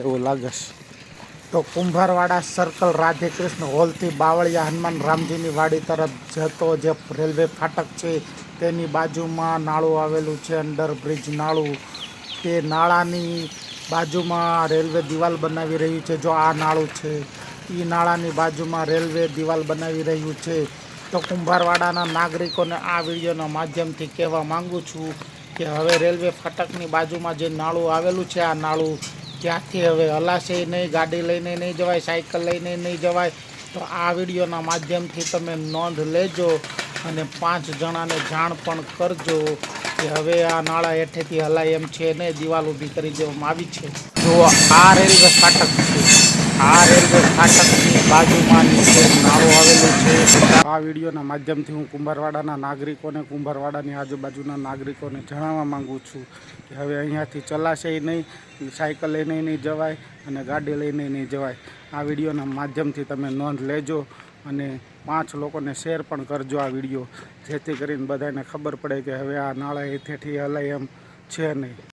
એવું લાગે છે. તો કુંભારવાડા સર્કલ રાધેકૃષ્ણ હોલથી બાવળિયા હનુમાન રામજીની વાડી તરફ જતો જે રેલવે ફાટક છે, તેની બાજુમાં નાળું આવેલું છે અંડરબ્રિજ નાળું. તે નાળાની બાજુમાં રેલવે દિવાલ બનાવી રહ્યું છે, જો આ નાળું છે. એ નાળાની બાજુમાં રેલવે દિવાલ બનાવી રહ્યું છે. તો કુંભારવાડાના નાગરિકોને આ વિડીયોના માધ્યમથી કહેવા માંગુ છું કે હવે રેલવે ફાટકની બાજુમાં જે નાળું આવેલું છે, આ નાળું ત્યાંથી હવે હલાશે નહીં, ગાડી લઈને નહીં જવાય, સાયકલ લઈને નહીં જવાય, તો આ વિડીયોના માધ્યમથી તમે નોંધ લેજો અને પાંચ જણાને જાણ પણ કરજો કે હવે આ નાળા હેઠેથી હલાય એમ છે ને, દિવાલ ઊભી કરી દેવામાં આવી છે. જો આ રેલવે ફાટક છે આ રેલવે ફાટકની બાજુમાં નીચે નાળો આવેલો આ વિડીયોના માધ્યમથી હું કુંભારવાડાના નાગરિકોને, કુંભારવાડાની આજુબાજુના નાગરિકોને જણાવવા માંગુ છું કે હવે અહીંયાથી ચલાશે નહીં, સાયકલ લઈને નહીં જવાય અને ગાડી લઈને નહીં જવાય. આ વિડીયોના માધ્યમથી તમે નોંધ લેજો અને પાંચ લોકોને શેર પણ કરજો આ વીડિયો, જેથી કરીને બધાને ખબર પડે કે હવે આ નાળા એથેથી હલાય એમ છે નહીં.